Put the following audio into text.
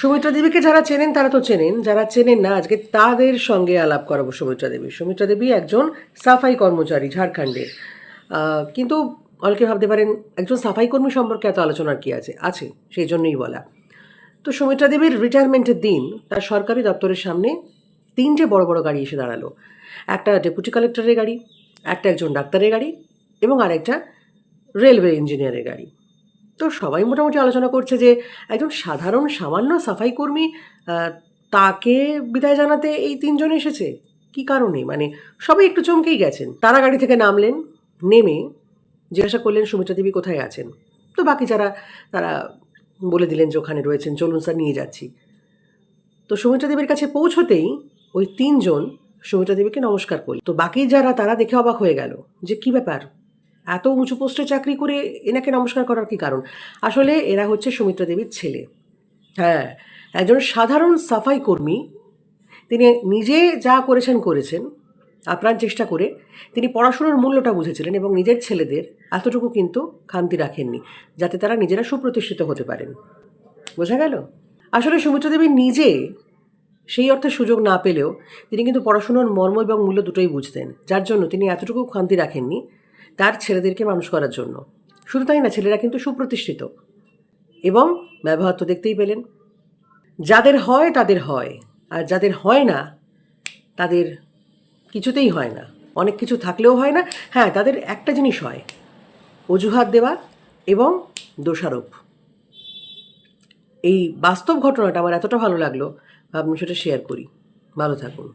সুমিত্রা দেবীকে যারা চেনেন, তারা তো চেনেন। যারা চেনেন না, আজকে তাদের সঙ্গে আলাপ করাবো সুমিত্রা দেবী। সুমিত্রা দেবী একজন সাফাই কর্মচারী ঝাড়খণ্ডের। কিন্তু অনেকে ভাবতে পারেন, একজন সাফাই কর্মী সম্পর্কে এত আলোচনার কি আছে? আছে, সেই জন্যই বলা। তো সুমিত্রা দেবীর রিটায়ারমেন্টের দিন তার সরকারি দপ্তরের সামনে তিনটে বড় বড় গাড়ি এসে দাঁড়াল। একটা ডেপুটি কালেক্টরের গাড়ি, একটা একজন ডাক্তারের গাড়ি এবং আরেকটা রেলওয়ে ইঞ্জিনিয়ারের গাড়ি। তো সবাই মোটামুটি আলোচনা করছে যে একজন সাধারণ সামান্য সাফাই কর্মী তাকে বিদায় জানাতে এই তিনজন এসেছে। কি কারণে? মানে সবাই একটু চমকেই গেছেন। তারা গাড়ি থেকে নামলেন, নেমে জিজ্ঞাসা করলেন, সুমিত্রা দেবী কোথায় আছেন? তো বাকি যারা, তারা বলে দিলেন যে ওখানে রয়েছেন, চলুন স্যার, নিয়ে যাচ্ছি। তো সুমিত্রা দেবীর কাছে পৌঁছতেই ওই তিনজন সুমিত্রা দেবীকে নমস্কার করল তো বাকি যারা, তারা দেখে অবাক হয়ে গেল যে কি ব্যাপার? এত উঁচু পোস্টে চাকরি করে এনাকে নমস্কার করার কি কারণ? আসলে এরা হচ্ছে সুমিত্রা দেবীর ছেলে। হ্যাঁ একজন সাধারণ সাফাই কর্মী। তিনি নিজে যা করেছেন করেছেন, আপ্রাণ চেষ্টা করে তিনি পড়াশুনোর মূল্যটা বুঝেছিলেন এবং নিজের ছেলেদের এতটুকু কিন্তু খান্তি রাখেননি, যাতে তারা নিজেরা সুপ্রতিষ্ঠিত হতে পারেন। বোঝা গেল? আসলে সুমিত্রা দেবী নিজে সেই অর্থে সুযোগ না পেলেও তিনি কিন্তু পড়াশুনোর মর্ম এবং মূল্য দুটোই বুঝতেন, যার জন্য তিনি এতটুকু খামতি রাখেননি তার ছেলেদেরকে মানুষ করার জন্য। শুধু তাই না, ছেলেরা কিন্তু সুপ্রতিষ্ঠিত। এবং ব্যবহার তো দেখতেই পেলেন। যাদের হয়, তাদের হয়। আর যাদের হয় না, তাদের কিছুতেই হয় না। অনেক কিছু থাকলেও হয় না। হ্যাঁ তাদের একটা জিনিস হয়, অজুহাত দেওয়া এবং দোষারোপ। এই বাস্তব ঘটনাটা আমার এতটা ভালো লাগল, ভাবলাম সেটা শেয়ার করি। ভালো থাকুন।